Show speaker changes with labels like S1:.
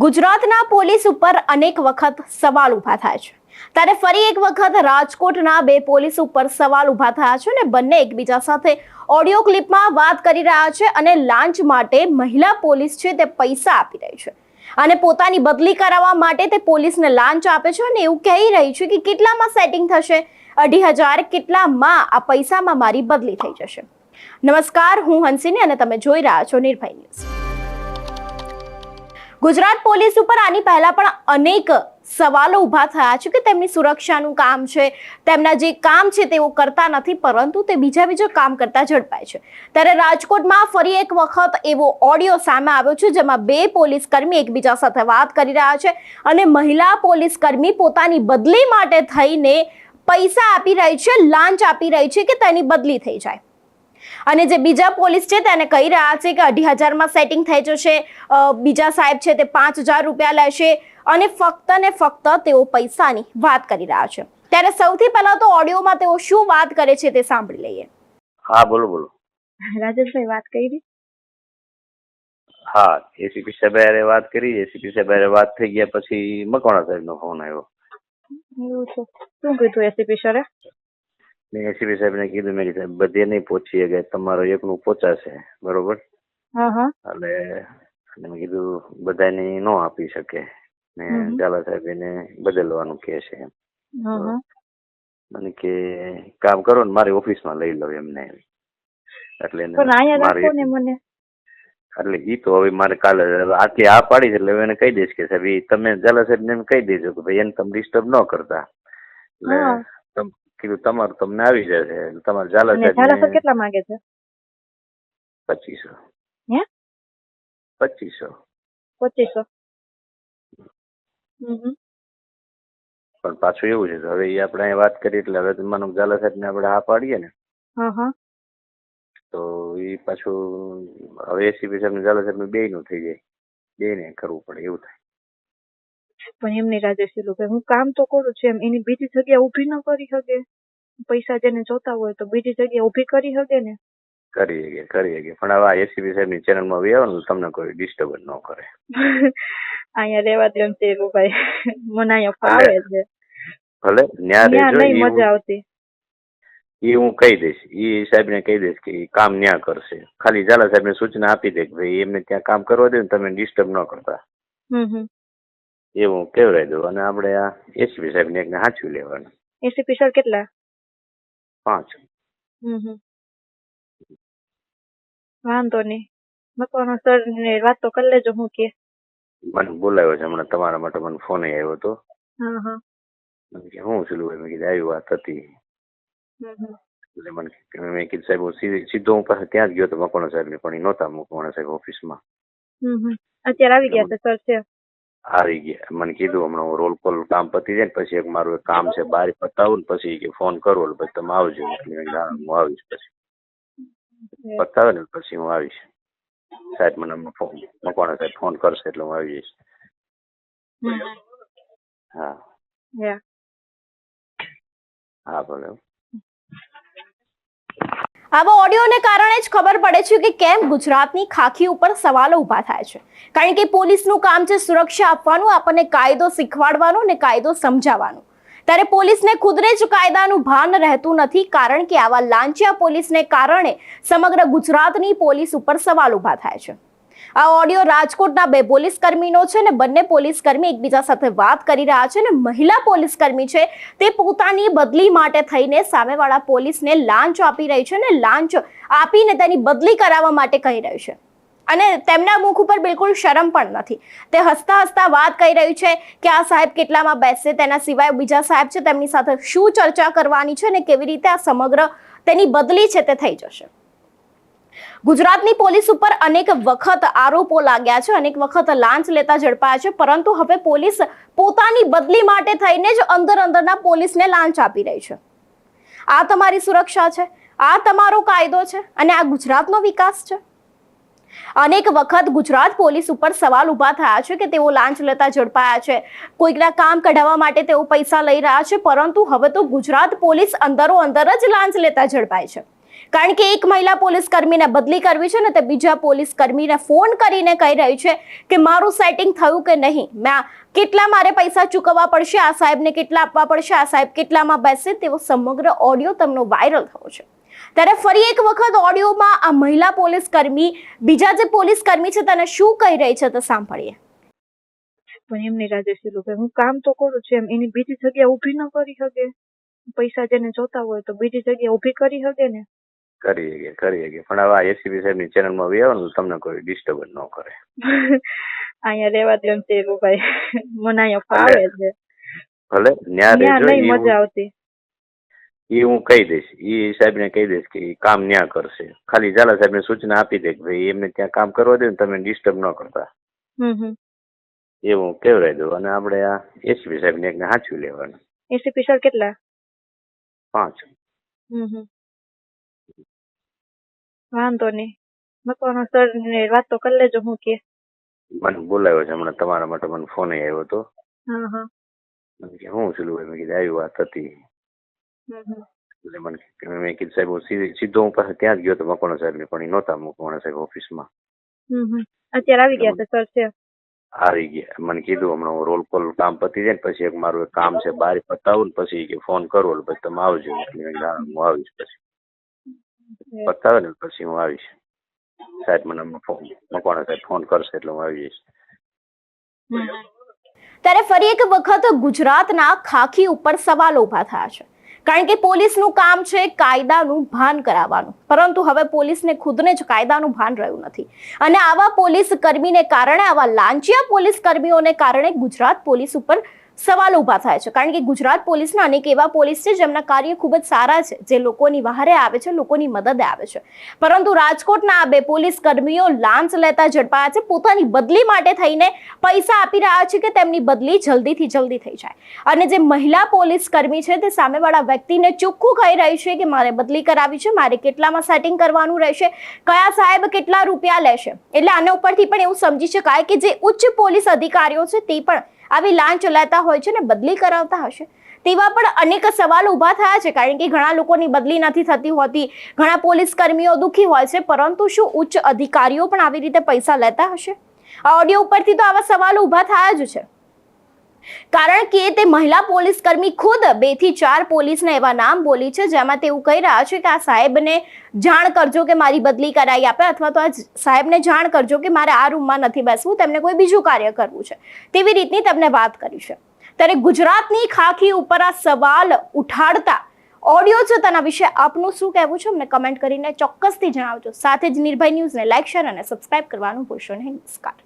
S1: ગુજરાતના પોલીસ ઉપર અનેક વખત સવાલ ઊભા થાય છે. ત્યારે ફરી એક વખત રાજકોટના બે પોલીસ ઉપર સવાલ ઊભા થયા છે અને બંને એકબીજા સાથે ઓડિયો ક્લિપમાં વાત કરી રહ્યા છે અને લાંચ માટે મહિલા પોલીસ છે તે પૈસા આપી રહી છે. અને પોતાની બદલી કરાવવા માટે તે પોલીસને લાંચ આપે છે અને એવું કહી રહી છે કે કેટલામાં સેટિંગ થશે? અઢી હજાર કેટલામાં આ પૈસામાં મારી બદલી થઈ જશે? નમસ્કાર, હું હંસિની અને તમે જોઈ રહ્યા છો નિર્ભય ન્યૂઝ. ગુજરાત પોલીસ ઉપર આની પહેલા પણ અનેક સવાલો ઊભા થયા છે કે તેમની સુરક્ષાનું કામ છે, તેમના જે કામ છે તેઓ કરતા નથી, પરંતુ તે બીજા બીજા કામ કરતા ઝડપાય છે. ત્યારે રાજકોટમાં ફરી એક વખત એવો ઓડિયો સામે આવ્યો છે, જેમાં બે પોલીસ કર્મી એકબીજા સાથે વાત કરી રહ્યા છે અને મહિલા પોલીસ કર્મી પોતાની બદલી માટે થઈને પૈસા આપી રહી છે, લાંચ આપી રહી છે કે તેની બદલી થઈ જાય. અને જે બીજા પોલીસ છે તેને કહી રહ્યા છે કે અઢી હજારમાં સેટિંગ થઈ જશે. બીજા સાહેબ છે તે પાંચ હજાર રૂપિયા લેશે અને ફક્ત ને ફક્ત તેઓ પૈસાની વાત કરી રહ્યા છે. ત્યારે સૌથી પહેલા તો ઓડિયોમાં તેઓ શું વાત કરે છે તે સાંભળી લઈએ.
S2: હા બોલો બોલો.
S3: રાજેશભાઈ વાત કરી?
S2: હા એસીપી સાહેબ વાત કરી. એસીપી સાહેબ વાત થઈ ગયા પછી મકવાણા સાહેબનો ફોન આવ્યો.
S3: શું કીધું એસીપી સરે?
S2: મેં એસીપી સાહેબને કીધું મેં કીધું સાહેબ બધે નહીં પહોંચી કે તમારો એકનું પહોંચાશે બરોબર? એટલે મેં કીધું બધાને ન આપી શકે. ને ઝાલા સાહેબ એને બદલવાનું કહે છે એમ. મને કે કામ કરો ને મારી ઓફિસમાં લઈ લો એમને. એટલે મારી-
S3: ને
S2: એટલે ઈ તો હવે મારે કાલે આટલી આ પાડી છે એટલે હવે એને કહી દઈશ કે સાહેબ ઈ તમે ઝાલા સાહેબને એમ કહી દેજો કે ભાઈ એને તમે ડિસ્ટર્બ ન કરતા. એટલે કીધું તમારું તમને આવી જશે. તમારે ઝાલા
S3: કેટલા માંગે છે?
S2: પચીસો.
S3: હે?
S2: પચીસો.
S3: પચીસો.
S2: પણ પાછું એવું છે હવે એ આપણે અહીંયા વાત કરી એટલે હવે માનો ઝાલા સાહેબ ને આપણે હા પાડીએ ને તો એ પાછું હવે એસીપી સાહેબ ને ઝાલા સાહેબ બે નું થઈ જાય. બે ને કરવું પડે એવું થાય.
S3: પણ એમની રાજેશ લો કે હું કામ તો કરું છું એમ. એની બીજી જગ્યા ઊભી ન કરી શકે પૈસા જેને જોતા હોય તો બીજી જગ્યા ઊભી કરી શકે ને?
S2: કરી શકે કરી શકે પણ હવે આ એસીપી સાહેબની ચેનલમાં આવ્યો ને તમને કોઈ ડિસ્ટર્બ ન કરે.
S3: અહીંયા રહેવા દે છે ભાઈ. મને અહીંયા ફાવે છે.
S2: ભલે ન્યા રહેજો
S3: નહીં મજા આવતી.
S2: એ હું કહી દઈશ ઈ સાહેબ ને કહી દઈશ કે કામ ન્યા કરશે. ખાલી ઝાલા સાહેબ ને સૂચના આપી દે કે ભાઈ એમને ત્યાં કામ કરવા દે ને તમે ડિસ્ટર્બ ન કરતા.
S3: હમ હું
S2: એવું કેવડાવી દઉં અને આપણે આ એસીપી સાહેબ ને એકને સાચવી લેવાનું.
S3: એસીપી સર કેટલા?
S2: પાંચ.
S3: વાંધો નહીં. મકવાનો સર ને વાત તો કરી લેજો હું કે.
S2: મને બોલાવ્યો છે હમણાં તમારા માટે મને ફોન આવ્યો હતો.
S3: હા હા.
S2: ભાઈ મેં કીધું આવી વાત હતી. એટલે મને મેં કીધું સાહેબ હું સીધો હું પાસે ત્યાં જ ગયો હતો મકવાણા સાહેબ ને પણ નહોતા મકવાણા સાહેબ ઓફિસમાં.
S3: હમ હમ. અત્યારે આવી ગયા છે સર છે.
S2: આવી ગયા. મને કીધું હમણાં હું રોલ કોલ કામ પતી જાય ને પછી એક મારું એક કામ છે બહાર પતાવું ને પછી કે ફોન કરો એટલે પછી તમે આવજો. એટલે હા, આવીશ પછી. પતાવે ને પછી હું આવીશ. સાહેબ મને ફોન મકવાણા સાહેબ ફોન કરશે એટલે હું આવી જઈશ. હા. હા ભલે.
S1: આવા ઓડિયોને કારણે જ ખબર પડે છે કે કેમ ગુજરાતની ખાખી ઉપર સવાલો ઊભા થાય છે. કારણ કે પોલીસનું કામ છે સુરક્ષા આપવાનું, આપણને કાયદો શીખવાડવાનો અને કાયદો સમજાવવાનો. ત્યારે પોલીસને ખુદને જ કાયદાનું ભાન રહેતું નથી કારણ કે આવા લાંચિયા પોલીસને કારણે સમગ્ર ગુજરાતની પોલીસ ઉપર સવાલ ઊભા થાય છે. આ ઓડિયો રાજકોટના બે પોલીસ કર્મીનો છે ને બંને પોલીસ કર્મી એકબીજા સાથે વાત કરી રહ્યા છે ને મહિલા પોલીસ કર્મી છે તે પોતાની બદલી માટે થઈને સામેવાળા પોલીસને લાંચ આપી રહી છે ને લાંચ આપીને તેની બદલી કરાવવા માટે કહી રહ્યું છે. અને તેમના મુખ ઉપર બિલકુલ શરમ પણ નથી. તે હસતા હસતા વાત કહી રહ્યું છે કે આ સાહેબ કેટલામાં બેસશે, તેના સિવાય બીજા સાહેબ છે, તેમની સાથે શું ચર્ચા કરવાની છે ને કેવી રીતે આ સમગ્ર તેની બદલી છે તે થઈ જશે. ગુજરાતની પોલીસ ઉપર અનેક વખત આરોપો લાગ્યા છે, અનેક વખત લાંચ લેતા ઝડપાયા છે, પરંતુ હવે પોલીસ પોતાની બદલી માટે થઈને જ અંદર અંદરના પોલીસને લાંચ આપી રહી છે. આ તમારી સુરક્ષા છે, આ તમારો કાયદો છે અને આ ગુજરાતનો વિકાસ છે. અનેક વખત ગુજરાત પોલીસ ઉપર સવાલ ઊભા થયા છે કે તેઓ લાંચ લેતા ઝડપાયા છે, કોઈકના કામ કઢાવવા માટે તેઓ પૈસા લઈ રહ્યા છે, પરંતુ હવે તો ગુજરાત પોલીસ અંદરો અંદર જ લાંચ લેતા ઝડપાય છે. કારણ કે એક મહિલા પોલીસ કર્મીને બદલી કરવી છે ને તે બીજા પોલીસ કર્મીને ફોન કરીને કહી રહી છે કે મારું સેટિંગ થયું કે નહીં? મેં કેટલા મારે પૈસા ચૂકવવા પડશે? આ સાહેબને કેટલા આપવા પડશે? આ સાહેબ કેટલામાં બેસશે તેવો સમગ્ર ઓડિયો તમને વાયરલ થયો છે. ત્યારે ફરી એક વખત ઓડિયોમાં આ મહિલા પોલીસ કર્મી, બીજા જે પોલીસ કર્મી છે તેને શું કહી રહી છે તે સાંભળીએ.
S3: પણ એમની લોકો. હું કામ તો કરું છું એમ. એની બીજી જગ્યા ઊભી ન કરી શકે. પૈસા જેને જોતા હોય તો બીજી જગ્યા ઊભી કરી શકે ને.
S2: કરી શકીએ કરી શકીએ. પણ હવે આ એસીપી સાહેબની ચેનલમાં માં આવો ને તમને કોઈ ડિસ્ટર્બ ન કરે.
S3: અહીંયા રહેવા દે છે ભાઈ. મને અહીંયા ફાવે છે.
S2: ભલે ન્યા રહેજો
S3: મજા આવતી.
S2: એ હું કહી દઈશ. ઈ સાહેબને કહી દઈશ કે કામ ન્યા કરશે. ખાલી ઝાલા સાહેબને સૂચના આપી દે કે ભાઈ એમને ત્યાં કામ કરવા દે ને તમે ડિસ્ટર્બ ન કરતા.
S3: એ હું
S2: એવું કેવડાવી દઉં. અને આપણે આ એસીપી સાહેબને એકને સાચવી લેવાનું.
S3: એસીપી સર કેટલા?
S2: પાંચ.
S3: હમ હમ. વાંધો નહીં. મકવાનો સર ને વાત તો કરી લેજો હું કે.
S2: મને બોલાવ્યો છે હમણાં તમારા માટે મને ફોન આવ્યો હતો.
S3: હા હા.
S2: મને કે હું છું? મેં કીધું આવી વાત હતી. એટલે મને મેં કીધું સાહેબ હું સીધો હું પાસે ત્યાં જ ગયો હતો મકવાણા સાહેબ પણ એ નહોતા મકવાણા સાહેબ ઓફિસમાં.
S3: અત્યારે આવી ગયા છે સર છે?
S2: આવી ગયા. મને કીધું હમણાં હું રોલ કોલ કામ પતી જાય ને પછી એક મારું એક કામ છે બહાર પતાવું ને પછી કે ફોન કરો એટલે પછી તમે આવજો. એટલે હું આવીશ પછી. પતાવે ને પછી હું આવીશ. સાહેબ મને ફોન મકવાણા સાહેબ ફોન કરશે એટલે હું આવી જઈશ.
S1: ત્યારે ફરી એક વખત ગુજરાતના ખાખી ઉપર સવાલ ઊભા થયા છે. કારણ કે પોલીસનું કામ છે કાયદાનું ભાન કરાવવાનું. પરંતુ હવે પોલીસને ખુદને જ કાયદાનું ભાન રહ્યું નથી. અને આવા પોલીસ કર્મીને કારણે આવા લાંચિયા પોલીસ કર્મીઓને કારણે ગુજરાત પોલીસ ઉપર સવાલો ઊભા થાય છે. કારણ કે ગુજરાત પોલીસના અનેક એવા પોલીસ છે જેમના કાર્ય ખૂબ જ સારા છે. જે લોકોની વહારે આવે છે, લોકોની મદદ આવે છે. પરંતુ રાજકોટના આ બે પોલીસ કર્મીઓ લાંચ લેતા ઝડપાયા છે. પોતાની બદલી માટે થઈને પૈસા આપી રહ્યા છે કે તેમની બદલી જલ્દીથી જલ્દી થઈ જાય. અને જે મહિલા પોલીસ કર્મી છે તે સામેવાળા વ્યક્તિને ચોખ્ખું કહી રહી છે કે મારે બદલી કરાવી છે, મારે કેટલામાં સેટિંગ કરવાનું રહેશે, કયા સાહેબ કેટલા રૂપિયા લેશે. એટલે આના ઉપરથી પણ એવું સમજી શકાય કે જે ઉચ્ચ પોલીસ અધિકારીઓ છે તે પણ આવી લાંચ લેતા હોય છે ને બદલી કરાવતા હશે. તેવા પણ અનેક સવાલ ઊભા થયા છે, કારણ કે ઘણા લોકોની બદલી નથી થતી હોતી. ઘણા પોલીસ કર્મીઓ દુઃખી હોય છે, પરંતુ શું ઉચ્ચ અધિકારીઓ પણ આવી રીતે પૈસા લેતા હશે? આ ઓડિયો ઉપરથી તો આવા સવાલો ઊભા થયા જ છે. કારણ કે તે મહિલા પોલીસ કર્મી ખુદ બેથી ચાર પોલીસને એવા નામ બોલી છે, જેમાં તેવું કહી રહ્યા છે કે આ સાહેબને જાણ કરજો કે મારી બદલી કરાવી આપે અથવા તો આ સાહેબને જાણ કરજો કે મારે આ રૂમમાં નથી બેસવું, તેમને કોઈ બીજું કાર્ય કરવું છે. તેવી રીતની તેમને વાત કરી છે. ત્યારે ગુજરાતની ખાખી ઉપર આ સવાલ ઉઠાડતા ઓડિયો છે તેના વિશે આપનું શું કહેવું છે? અમને કમેન્ટ કરીને ચોક્કસથી જણાવજો. સાથે જ નિર્ભય ન્યૂઝને લાઇક શેર અને સબસ્ક્રાઇબ કરવાનું ભૂલશો નહીં. નમસ્કાર.